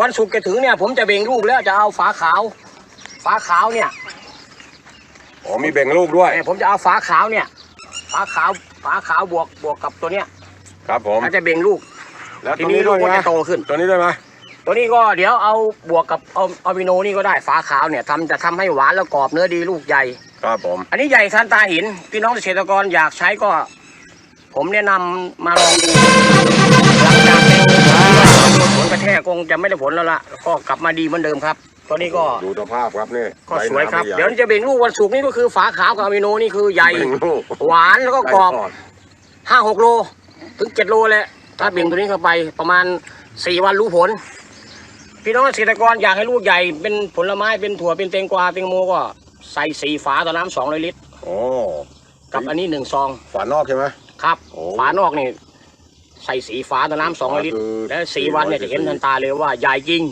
วันศุกร์จะถึงเนี่ย ผมจะเบ่งลูกแล้วจะเอาฝาขาว ฝาขาวเนี่ยอ๋อมีแบ่งลูกด้วยเอ่อผมจะเอาฝาขาวเนี่ย ฝาขาวฝาขาวบวกบวกกับตัวเนี้ยครับผมแล้วจะเบ่งลูก แล้วทีตัวนี้นี้ลูด้วกยก็นะจะโตขึ้น ตัวนี้ด้วยไหมตัวนี้ก็เดี๋ยวเอาบวกกับเอาเอาวิโนนี่ก็ได้ฝาขาวเนี่ยทำจะทำให้หวานแล้วกรอบเนื้อดีลูกใหญ่ ครับผม อันนี้ใหญ่ทันตาเห็นพี่น้องเกษตรกรอยากใช้ก็ ผมแนะนำมาลองดู จะไม่ได้ผลแล้วล่ะก็กลับมาดีเหมือนเดิมครับตัวนี้ก็ดูสภาพครับนี่ก็สวยครับใน้ำเดี๋ยวจะเบ่งลูกวันศุกร์นี่ก็คือฝาขาวกับอะมิโนนี่คือใหญ่แบ่งลูกหวานแล้วก็กรอบได้ห้าหกโล ถึงเจ็ดโลเลยถ้าเบ่งตัวนี้เข้าไปประมาณสี่วันรู้ผล พี่น้องเกษตรกรอยากให้ลูกใหญ่ เป็นผลไม้เป็นถั่วเป็นแตงกวาแตงโมก็ใส่สีฝาต่อน้ำสองร้อยลิตรโอ้กับอันนี้หนึ่งซอง ฝานอกใช่ไหมครับโอ้ฝานอกนี่ ใส่สีฝาต่อน้ำสองร้อยลิตรคือแล้วสีวันเนี่ยจะเห็นทันตาเลยว่าใหญ่จริง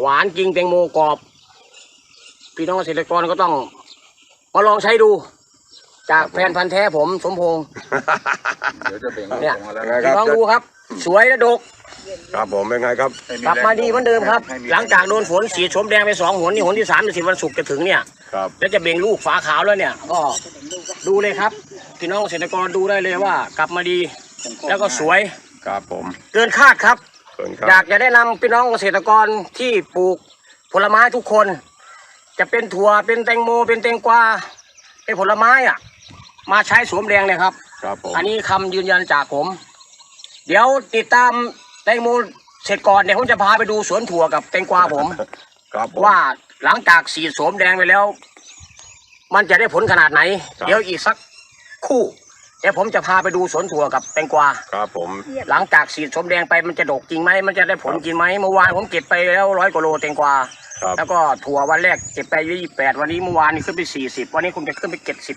หวานจริงแตงโมกรอบ พี่น้องเกษตรกรก็ต้อง มาลองใช้ดู จากแฟนพันธ์แท้ผมสมพงษ์เดี๋ยวจะเบ่งเนี่ยส่งมาแล้วไงครับลองดูครับ สวยและดก ครับผมเป็นไงครับ กลับมาดีเหมือนเดิมครับ หลังจากโดนฝนสีชมแดงไปสองหนนี่หนที่สามสิบวันศุกร์จะถึงเนี่ย ครับแล้วจะเบ่งลูกฝาขาวแล้วเนี่ย ก็ดูเลยครับ พี่น้องเกษตรกรดูได้เลยว่ากลับมาดี แล้วก็สวยครับผมเกินคาดครับเชิญคอยารับกจะแนะนำพี่น้องเกษตรกรที่ปลูกผลไม้ทุกคน จะเป็นถั่วเป็นแตงโม เป็นแตงกวาเป็นผลไม้อะ มาใช้สวมแดงเลยครับ ครับผมอันนี้คำยืนยันจากผม เดี๋ยวติดตามแตงโมเสร็จก่อนเดี๋ยวผมจะพาไปดูสวนถั่วกับแตงกวาผม ครับผม ว่าหลังจากสีดโสมแดงไปแล้ว มันจะได้ผลขนาดไหน ครับ เดี๋ยวอีกสักคู่เดี๋ยวผมจะพาไปดูสวนถั่วกับแตงกวา ครับผม หลังจากสีดโสมแดงไปมันจะดกจริงไหมมันจะได้ผลจริงไหมเมื่อวานผมเก็บไปแล้วร้อยกว่าโลแตงกวา ครับ แล้วก็ถั่ววันแรกเก็บไปยี่แปดวันนี้เมื่อวานนี้ขึ้นไปสี่สิบวันนี้คงจะขึ้นไปเจ็ดสิบ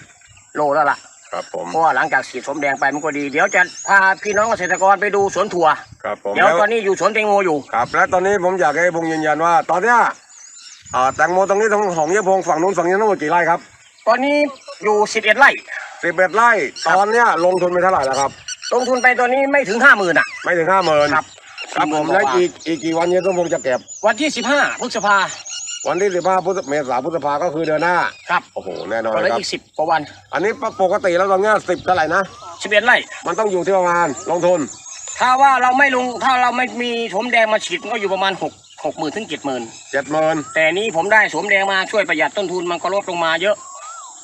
โลแล้วล่ะ ครับผม เพราะว่าหลังจากสีดโสมแดงไปมันก็ดี เดี๋ยวจะพาพี่น้องเกษตรกรไปดูสวนถั่ว ครับผมเดี๋ยวแล้วตอนนี้อยู่สวนแตงโมอยู่ ครับ และตอนนี้ผมอยากให้พงษ์ยืนยันว่า ตอนเนี้ยอ่าแตงโมตรงนี้ตรงของยะพงฝั่งนู้นฝั่งนี้ทั้งหมดกี่ไร่ครับ ตอนนี้อยู่สิบเอ็ดไร่ สิบเอ็ดไร่ตอนเนี้ยลงทุนไปเท่าไหร่แล้วครับ ลงทุนไปตอนนี้ไม่ถึงห้าหมื่นอะ ไม่ถึงห้าหมื่นครับครับผมแล้วอีกอีกกี่วันเนี้ต้องพงษ์จะเก็บ วันที่สิบห้าพฤษภา วันที่สิบห้าพฤษเมษาพฤษภาก็คือเดือนหน้า ครับ โอ้โห แน่นอนก็เหลือครับอีกสิบกว่าวัน อันนี้ปกติแล้วตอนเนี้สิบเท่าไหร่นะสิบเอ็ดไร่ มันต้องอยู่ที่ประมาณลงทุน ถ้าว่าเราไม่ลง ถ้าเราไม่มีสวมแดงมาฉีดมันก็อยู่ประมาณหกหกหมื่นถึงเจ็ดหมื่นเจ็ดหมื่นแต่นี้ผมได้สวมแดงมาช่วยประหยัดต้นทุนมันก็ลดลงมาเยอะ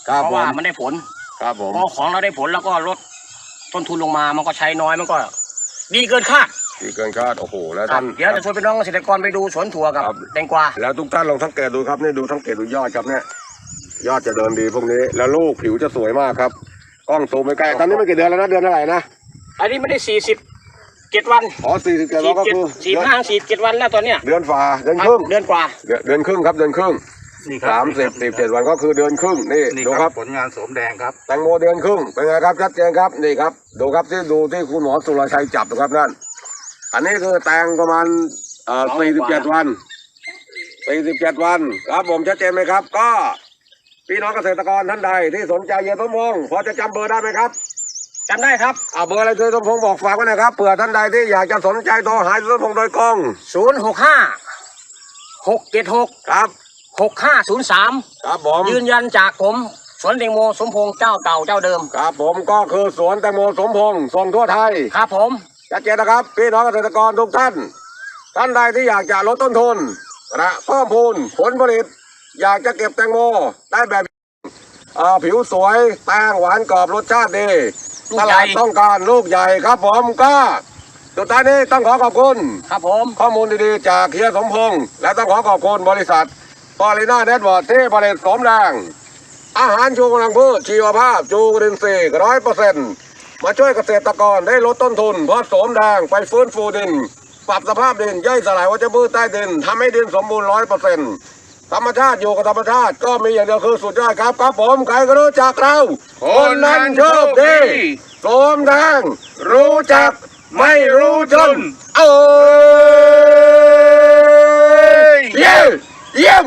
ครับเพราะผว่ามมันได้ผล ครับผมพอของเราได้ผลแล้วก็ลดต้นทุนลงมามันก็ใช้น้อยมันก็ ดีเกินคาดดีเกินคาดโอ้โหแล้วครัท่าบนเดี๋ยวจะชวนพี่น้องเกษตรกรไปดูสวนถั่วกับครับแตงกวาแล้วทุกท่านลองสังเกตดูครับนี่ดูสังเกตดูยอดครับเนี่ยยอดจะเดินดีพวกนี้ แล้วลูกผิวจะสวยมากครับกล้องซูมไปใกล้ตอนนี้ไม่กี่เดือนแล้วนะเดือนเท่าไหร่นะอันนี้ไม่ได้สี่สิบเจ็ดวันอ๋อสี่สิบเจ็ดสี่แล้วก็เจ็ดคือสี่ห้าสี่เจ็ดวันแล้วตอนเนี้ยเดือนฝ่าเดือนครัครึ่งบเดือนกว่าเดือนเดือนครึ่งครับเดือนครึ่ง นี่ครัสามสิบสิบเจ็ดวันก็คือเดือนครึ่งนี่นี่ดูคครัรับบผลงานโสมแดงครับ แตงโมเดือนครึ่งเป็นไงครับชัดเจนครับนี่ครับดูครับที่ดูที่คุณหมอสุรชัยจับนะครับนั่นอันนี้คือแตงประมาณเอ่อสี่สิบเจ็ดวันสี่สิบเจ็ดวันครับผมชัดเจนไหมครับ ก็พี่น้องเกษตรกรท่านใดที่สนใจเยนสมพงศ์พอจะจำเบอร์ได้ไหมครับ จำได้ครับอ่าเบอร์อะไรเยนสมพงศ์บอกฝากไว้หนะครับเผื่อท่านใดที่อยากจะสนใจโทรหาเยนสมพงศ์โดยตรงศูนย์หกห้าหกเจ็ดหกครับ หกห้าศูนย์สามครับผมยืนยันจากผมสวนแตงโมสมพงษ์เจ้าเก่าเจ้าเดิม ครับผมก็คือสวนแตงโมสมพงศ์ส่งทั่วไทยครับผมชัดเจนนะครับพี่น้องเกษตรกรทุกท่าน ท่านใดที่อยากจะลดต้นทุนนะเพิ่มพูนผลผลิต อยากจะเก็บแตงโมได้แบบเอ่อผิวสวยแป้งหวานกรอบรสชาติดีลูตกใหลาญ่ดต้องการลูกใหญ่ครับผมก็สุดท้ายนี้ต้องขอขอบคุณ ครับผม ข้อมูลดีๆ จากเฮียสมพงษ์และต้องขอขอบคุณบริษัท ปอลิน่าเน็ตวิร์ดที่ผลิตสมแดง อาหารชูกำลังพืชชีวภาพจูกรินทรีย์ร้อยเปอร์เซ็นต์มาช่วยเกษตรกรได้ลดต้นทุนเพราะสมแดงไปฟื้นฟูดิน ปรับสภาพดินย่อยสลายวัชพืชใต้ดินทำให้ดินสมบูรณ์ร้อยเปอร์เซ็นต์ธรรมชาติอยู่กับธรรมชาติก็มีอย่างเดียวคือสุดยอดครับครับผมใครก็รู้จักเรา คนนั้นโชคดีสมแดงรู้จักไม่รู้จน เอ้ยเยี่ยมเยี่ยม